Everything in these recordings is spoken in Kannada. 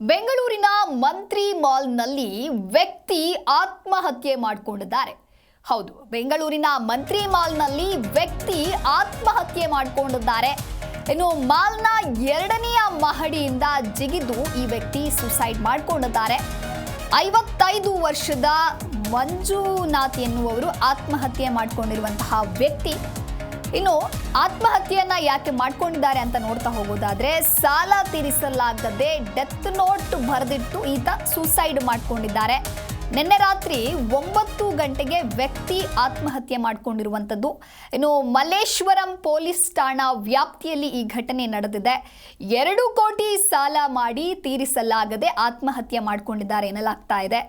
ಬೆಂಗಳೂರಿನ ಮಂತ್ರಿ ಮಾಲ್ನಲ್ಲಿ ವ್ಯಕ್ತಿ ಆತ್ಮಹತ್ಯೆ ಮಾಡಿಕೊಂಡಿದ್ದಾರೆ. ಹೌದು, ಬೆಂಗಳೂರಿನ ಮಂತ್ರಿ ಮಾಲ್ನಲ್ಲಿ ವ್ಯಕ್ತಿ ಆತ್ಮಹತ್ಯೆ ಮಾಡಿಕೊಂಡಿದ್ದಾರೆ. ಇನ್ನು ಮಾಲ್ನ ಎರಡನೆಯ ಮಹಡಿಯಿಂದ ಜಿಗಿದು ಈ ವ್ಯಕ್ತಿ ಸುಸೈಡ್ ಮಾಡಿಕೊಂಡಿದ್ದಾರೆ. ಐವತ್ತೈದು ವರ್ಷದ ಮಂಜುನಾಥ್ ಎನ್ನುವವರು ಆತ್ಮಹತ್ಯೆ ಮಾಡಿಕೊಂಡಿರುವಂತಹ ವ್ಯಕ್ತಿ ಇನ್ನು ಆತ್ಮಹತ್ಯೆಯನ್ನ ಯಾಕೆ ಮಾಡ್ಕೊಂಡಿದ್ದಾರೆ ಅಂತ ನೋಡ್ತಾ ಹೋಗೋದಾದ್ರೆ ಸಾಲ ತೀರಿಸಲಾಗದೆ ಡೆತ್ ನೋಟ್ ಬರೆದಿಟ್ಟು ಈತ ಸೂಸೈಡ್ ಮಾಡ್ಕೊಂಡಿದ್ದಾರೆ. ನಿನ್ನೆ ರಾತ್ರಿ ಒಂಬತ್ತು ಗಂಟೆಗೆ ವ್ಯಕ್ತಿ ಆತ್ಮಹತ್ಯೆ ಮಾಡಿಕೊಂಡಿರುವಂಥದ್ದು. ಇನ್ನು ಮಲ್ಲೇಶ್ವರಂ ಪೊಲೀಸ್ ಠಾಣಾ ವ್ಯಾಪ್ತಿಯಲ್ಲಿ ಈ ಘಟನೆ ನಡೆದಿದೆ. ಎರಡು ಕೋಟಿ ಸಾಲ ಮಾಡಿ ತೀರಿಸಲಾಗದೆ ಆತ್ಮಹತ್ಯೆ ಮಾಡಿಕೊಂಡಿದ್ದಾರೆ ಎನ್ನಲಾಗ್ತಾ ಇದೆ.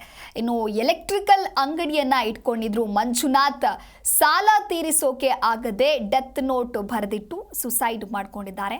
ಇನ್ನು ಎಲೆಕ್ಟ್ರಿಕಲ್ ಅಂಗಡಿಯನ್ನ ಇಟ್ಕೊಂಡಿದ್ರು ಮಂಜುನಾಥ್. ಸಾಲ ತೀರಿಸೋಕೆ ಆಗದೆ ಡೆತ್ ನೋಟ್ ಬರೆದಿಟ್ಟು ಸುಸೈಡ್ ಮಾಡ್ಕೊಂಡಿದ್ದಾರೆ.